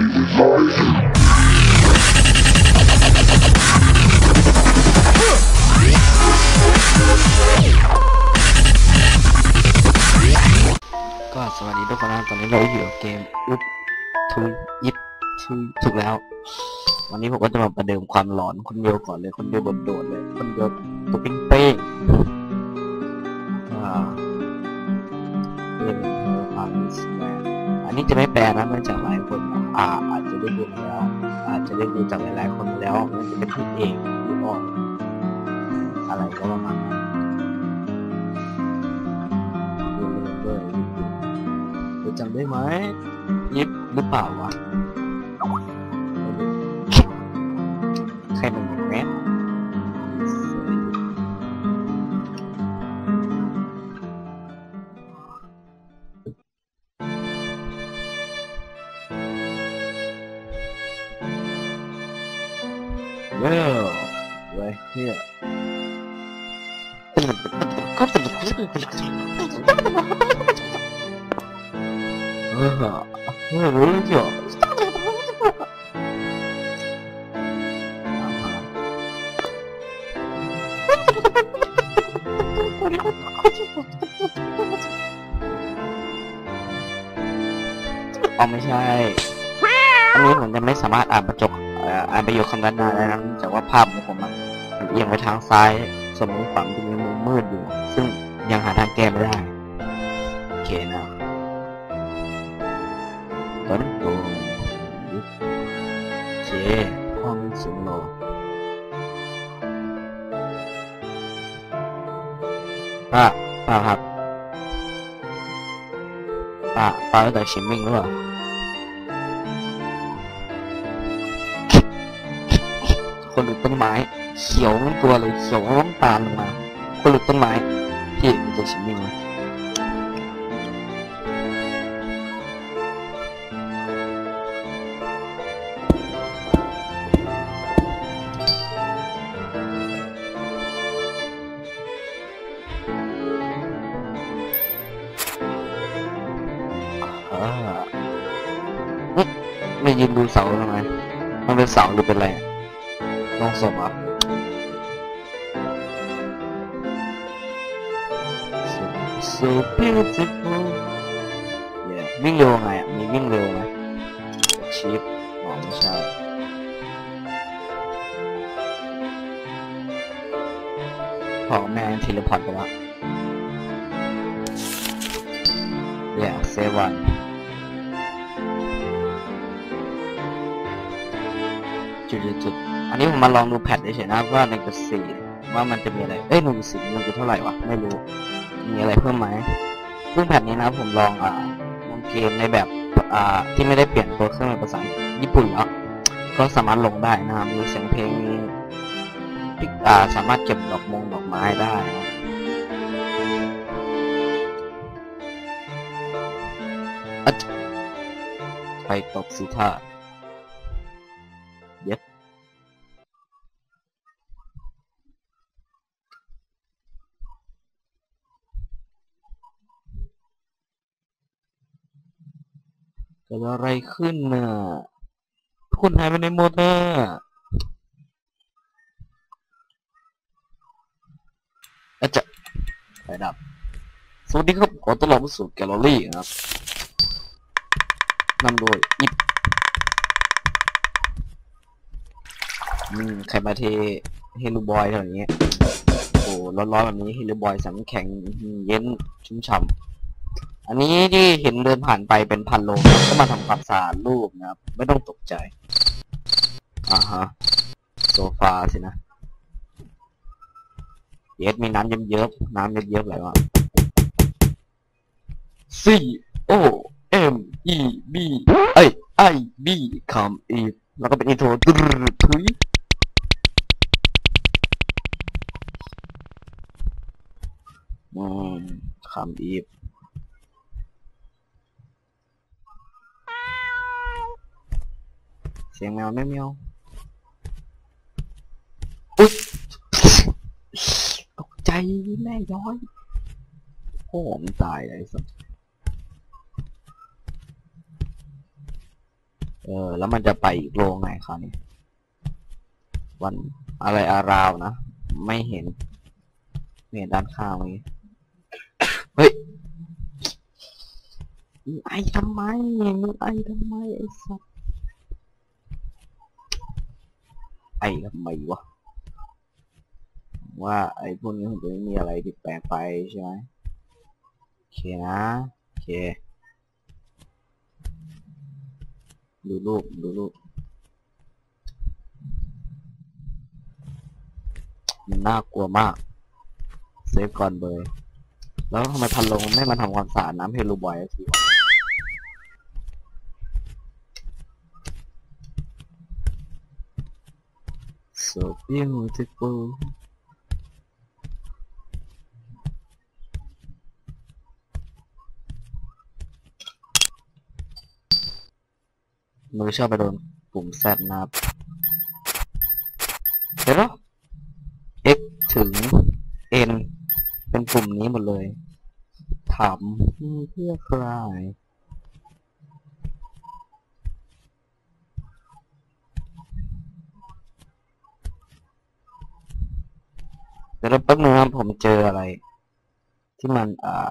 ก็สวัสดีทุกคนนะตอนนี้เราอยู่กับเกมอุบทุยยิบทุยถูกแล้ว วันนี้ผมก็จะมาประเดิมความหลอนคนเดียวก่อนเลย คนเดียวโดดๆเลย คนเดียวตัวเป้งอ่าเป็นความสแมนอันนี้จะไม่แปลนะเนื่องจากหลายคน อ่าอาจจะได้ดูแล้ว อาจจะได้ดูจากหลายๆคนแล้วมันจะเป็นพี่เอกพี่อ้อนอะไรก็ประมาณนั้นดูด้วยนิดนึงเดี๋ยวจำได้ไหมยิบหรือเปล่าวะใครมัน อ๋อไม่ใช่ อันนี้ผมจะไม่สามารถอ่านประจกอ่านประโยคคำนั้นได้นะเนื่ว่าภาพของผมมันเอียงไปทางซ้ายส่วนมุมขวามั ต้นโตโอเคห้องสูงโลป้าป้าครับป้าป้าตั้งแต่ชิมมิ่งหรอคนหลุดต้นไม้เขียวทั้งตัวเลยเขียวน้ำตาลลงมาคนหลุดต้นไม้พี่มันจะชิมมิ่งไหม ยืนดูเสาทำไมมันเป็นเสาหรือเป็นอะไรลองสอบอะ so, so beautiful yeah วิ่งเร็วไงอะมีวิ่งเร็วไหมชีพอ๋อไม่ใช่ของแม่งทีละพอดไปแล้ว yeah save one นนี้ผมมาลองดูแพทเฉยๆนะว่าหนึ่งจุดสี่ว่ามันจะมีอะไร เอ้ยหนึ่งจุดสี่หนึ่งจุดเท่าไหร่วะ ไม่รู้ มีอะไรเพิ่มไหมซึ่งแพทนี้นะผมลองอ่าลงเกมในแบบอ่าที่ไม่ได้เปลี่ยนตัวเครื่องเป็นภาษาญี่ปุ่นแล้วก็สามารถลงได้นะครับมีเสียงเพลงมีอ่าสามารถเก็บดอกมงดอกไม้ได้นะไปตบสิท่า กิดอะไรขึ้นน่ะทุกคนหายไปในหมดน่ะอาจจะไปดับ สวัสดีครับ ขอต้อนรับสู่แกลเลอรี่นะครับนำโดยอิปอืมใครมาเทเฮลูบอยแถวนี้ โอ้ร้อนๆแบบนี้เฮลูบอยสำแข็งเย็นชุ่มฉ่ำ อันนี้ที่เห็นเดินผ่านไปเป็นพันโลก็มาทำความสะอาดรูปนะครับ ไม่ต้องตกใจ อ่าฮะ โซฟาสินะเยสมีน้ำเยิ้มๆน้ำเยิ้มๆอะไรวะ C O M E B เอ้ย I B come E แล้วก็เป็นอินโทรตึ๊ดทุยอืมคำ สียงแมวไม่เมียวอุ๊ยตกใจแม่ย้อยโอ้มนตายเลยสัสเออ แล้วมันจะไปอีกโลไงคราวนี้วันอะไรอาราวนะ ไม่เห็นไม่เห็นด้านข้างนี้เฮ้ยไอทำไมมึงไอทำไมไอ้สัส ไอ้ทำไมวะว่าไอ้พวกนี้มันจะไม่มีอะไรผิดแปลกไปใช่ไหมโอเคนะโอเคดูรูปดูรูปมันน่ากลัวมากเซฟก่อนเบยแล้วทำไมพันลงไม่มาทำความสะอาดน้ำเฮลูบอยสักทีวะ โซเฟียมูติปูมือชอบไปโดนปุ่มแซดนะครับเห็นปะ X ถึง N เป็นปุ่มนี้หมดเลยถามเพื่อใคร เดี๋ยวแป๊บนึงครับผมเจออะไร ที่มันอ่า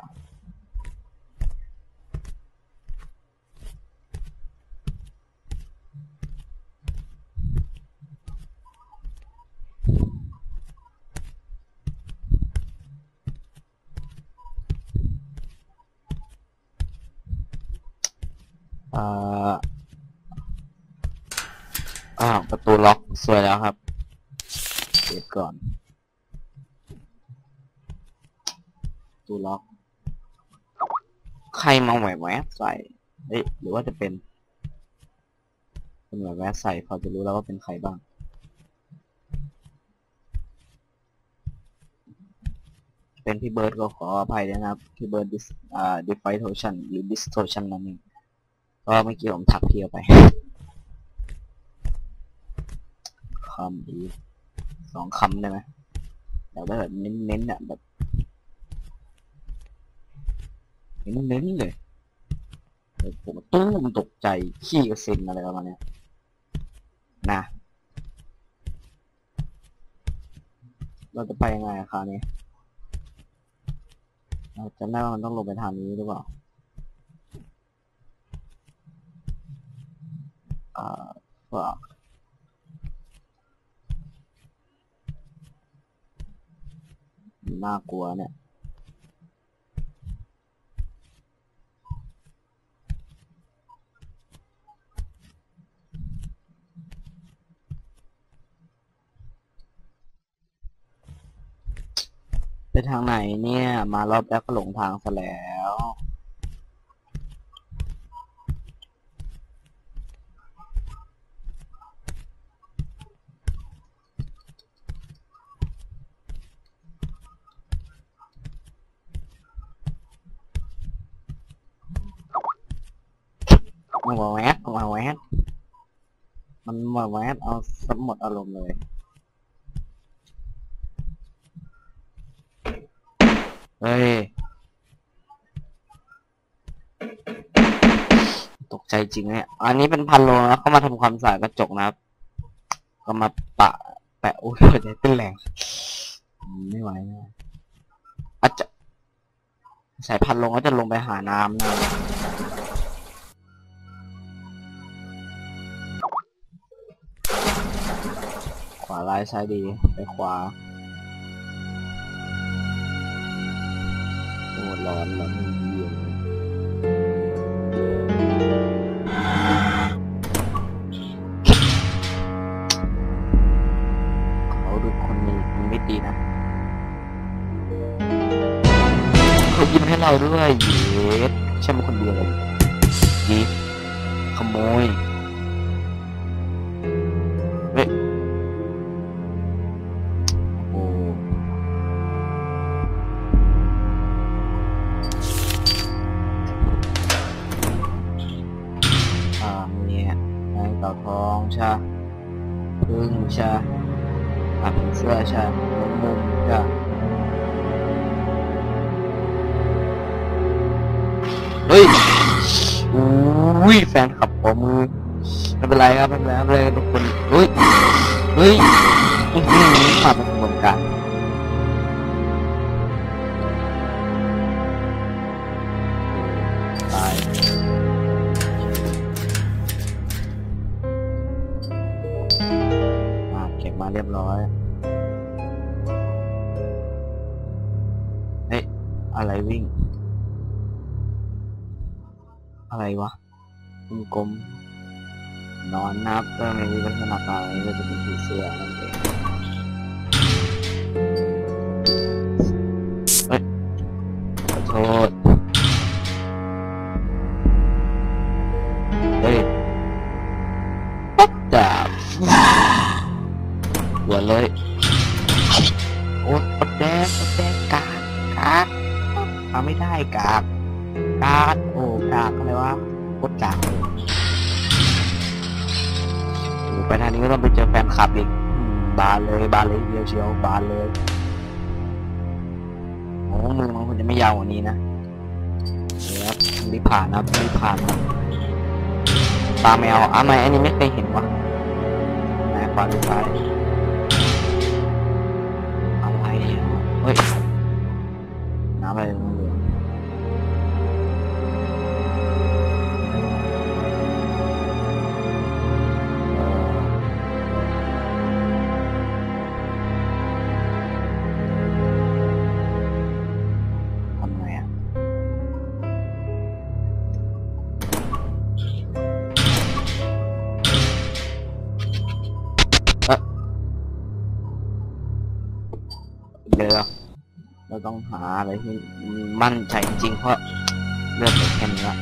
อ่าวประตูล็อก สวยแล้วครับเปิดก่อนประ ตูล็อก ใครมาแหวะแวะใส่เอ้ยหรือว่าจะเป็นเป็นแหวะแวะใส่พอจะรู้แล้วว่าเป็นใครบ้างเป็นพี่เบิร์ดก็ขออภัยด้วยนะครับพี่เบิร์ดดิสอ่า distortion หรือ distortion นั่นเองเพราะเมื่อกี้ผมถักเพียวไปคำดีสองคำได้ไหมแต่ว่าแบบเน้นๆอะแบบ เน้นเลยผมตู้มตกใจขี้กระเซ็นอะไรประมาณนี้นะเราจะไปยังไงอะคราวนี้เราจำได้ว่ามันต้องลงไปทางนี้หรือเปล่าอ่าว่าน่ากลัวเนี่ย ไปทางไหนเนี่ย มารอบแรกก็หลงทางซะแล้วมาแวดมาแวดมันมาแวดเอาสมหมดอารมณ์เลย ใจจริงเนี่ย อันนี้เป็นพันโลนะเขามาทำความสะอาดกระจกนะครับ ก็มาปะ แปะโอ้ยหัวใจเต้นแรงอืมไม่ไหวนะอาจจะสายพันลงก็จะลงไปหาน้ำนะขวาลายซ้ายดีไปขวาโอ้ร้อนร้อนเยี่ย ดีนะเขายิ้มให้เราด้วยเย็ดใช่ไหมคนเดียวเลยดีขโมย นขับขอมือไม่เป็นไรครับไม่เป็นไรไม่เป็นไรทุกคนเฮ้ยเฮ้ยอื้อหือมาเป็นขบวนการตายมาเก็บมาเรียบร้อยเฮ้ยอะไรวิ่ง อะไรวะ income. No, I'm not going to be able to see it. เดี๋ยวครับรีผ่านครับรีผ่านครับตาแมวอะไม่อันนี้ไม่เคยเห็นวะไหนขวาหรือซ้ายอะไรเฮ้ยน้ำอะไร ต้องหาอะไรที่มั่นใจจริงเพราะเลือดแค่นี้ละ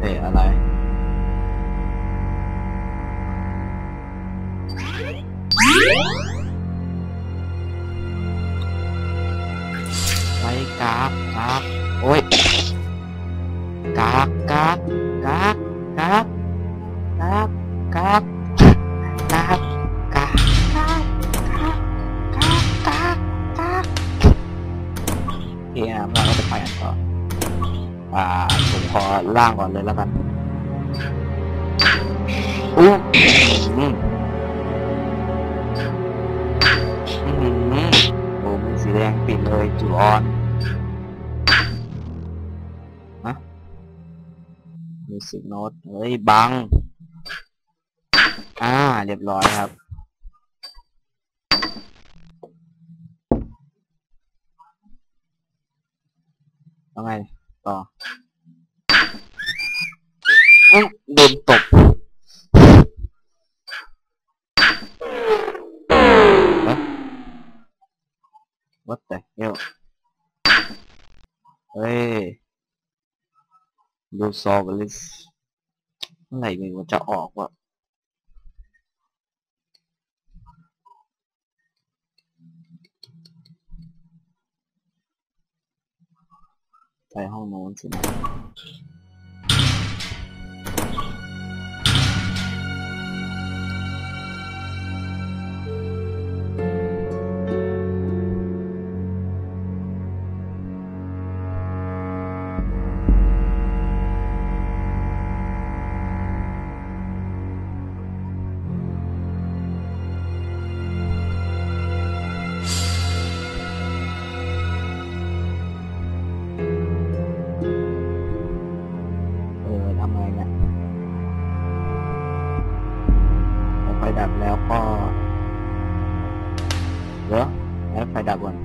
เอ๊ะอะไรไปกราฟกราฟโอ้ยกรากรากรากรา กากกากกากกากกากโอเคนะครับเราก็จะไปกันต่ออ่าผมขอล่างก่อนเลยแล้วกันอู้อืมอืมโอ้มีสีแดงปิดเลยจูออนมิวสิกโน้ตเฮ้ยบัง อ่า เรียบร้อยครับ แล้วไง ต่ออุ๊ยโดนตบเอ๊ะ What the hell เฮ้ย ดูซอลลิสเมื่อไหร่มันจะออกวะ 还好，没问。 ดับแล้วก็เดี๋ยวแล้วไฟดับก่อน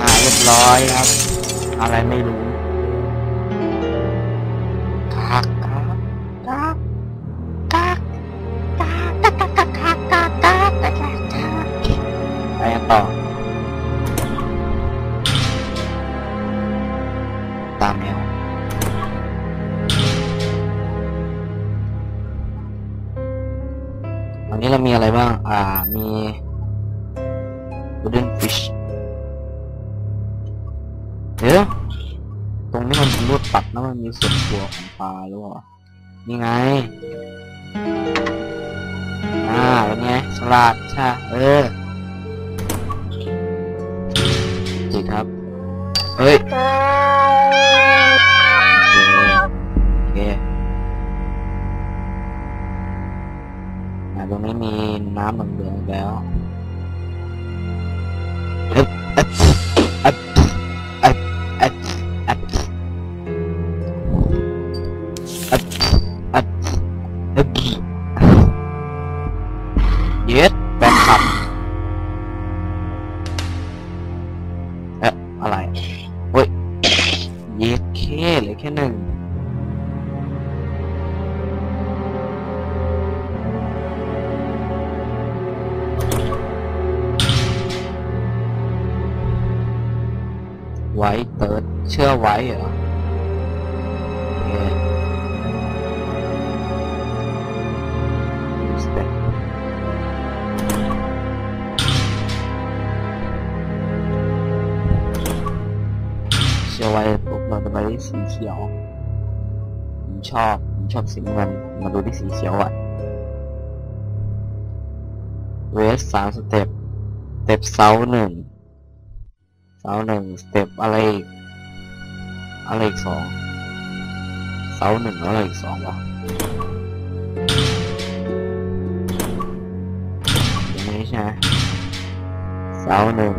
อ่าเรียบร้อยครับ อะไรไม่รู้ วันนี้เรามีอะไรบ้าง อ่า มี wooden fish เดี๋ยวตรงนี้มันเป็นรูดตัดนะมันมีส่วนตัวของปลาหรือเปล่า นี่ไง อ่าเป็นไงฉลาดใช่ เออดีครับ เฮ้ย i Mimi and Mama go about. That's ไว้เติร์ดเชื่อไว้เหรอโอเชื่อไว้ปุ๊บเราจะไปที่สีเขียวผมชอบผมชอบสีเงินมาดูที่สีเขียวอะเวสสามสเต็ปสเต็ปเซาหนึ่ง เสาหนึ่งสเต็ปอะไรอีกอะไรอีกสองเสาหนึ่งแล้วอะไรอีกสองวะอย่างนี้ใช่ไหมเสาหนึ่ง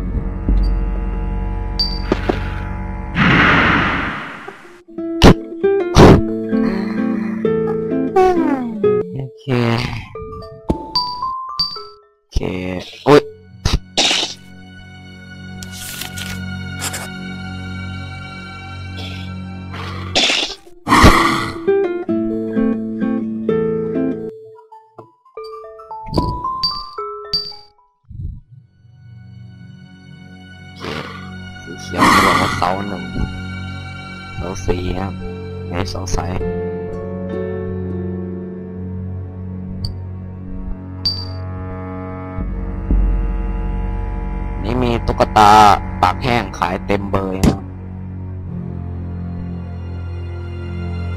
เขียวจะบอกว่าเสาหนึ่งเสาสี่ครับไม่สงสัยนี่มีตุ๊กตาปากแห้งขายเต็มเบยนะครับ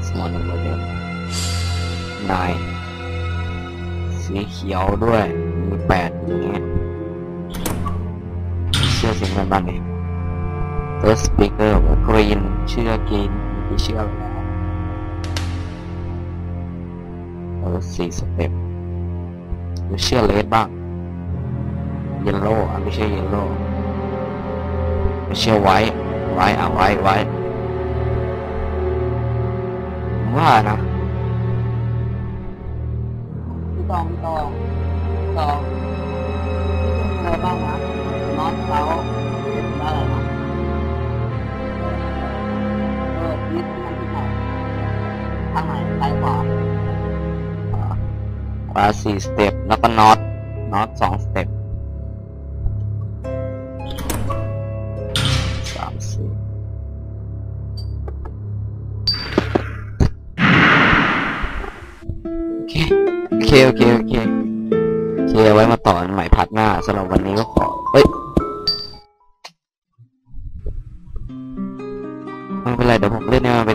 สมอหนึ่งเบอร์เดิมนายสีเขียวด้วย มีแปดอย่างเงี้ยเชื่อสียงกันบ้างดิ First speaker ว่ากรีนเชื่อกรีนมีเชื่อแล้วเออสี่สเต็ปหรือเชื่อเลดบ้างเยลโล่อะไม่ใช่เยลโล่ไม่เชื่อไว้ไว้อะไว้ไว้ว่านะพี่ตองพี่ตองพี่ตองนี่เป็นอะไรบ้างนะน็อตเสา ทางไหนซ้ายขวาขวาสี่สเต็ปแล้วก็น็อตน็อตสองสเต็ปสามสี่โอเคโอเคโอเคโอเคโอเอาไว้มาต่อนใหม่พัดหน้าสำหรับวันนี้ก็ขอเฮ้ยไม่เป็นไรเดี๋ยวผมเล่นให้มัน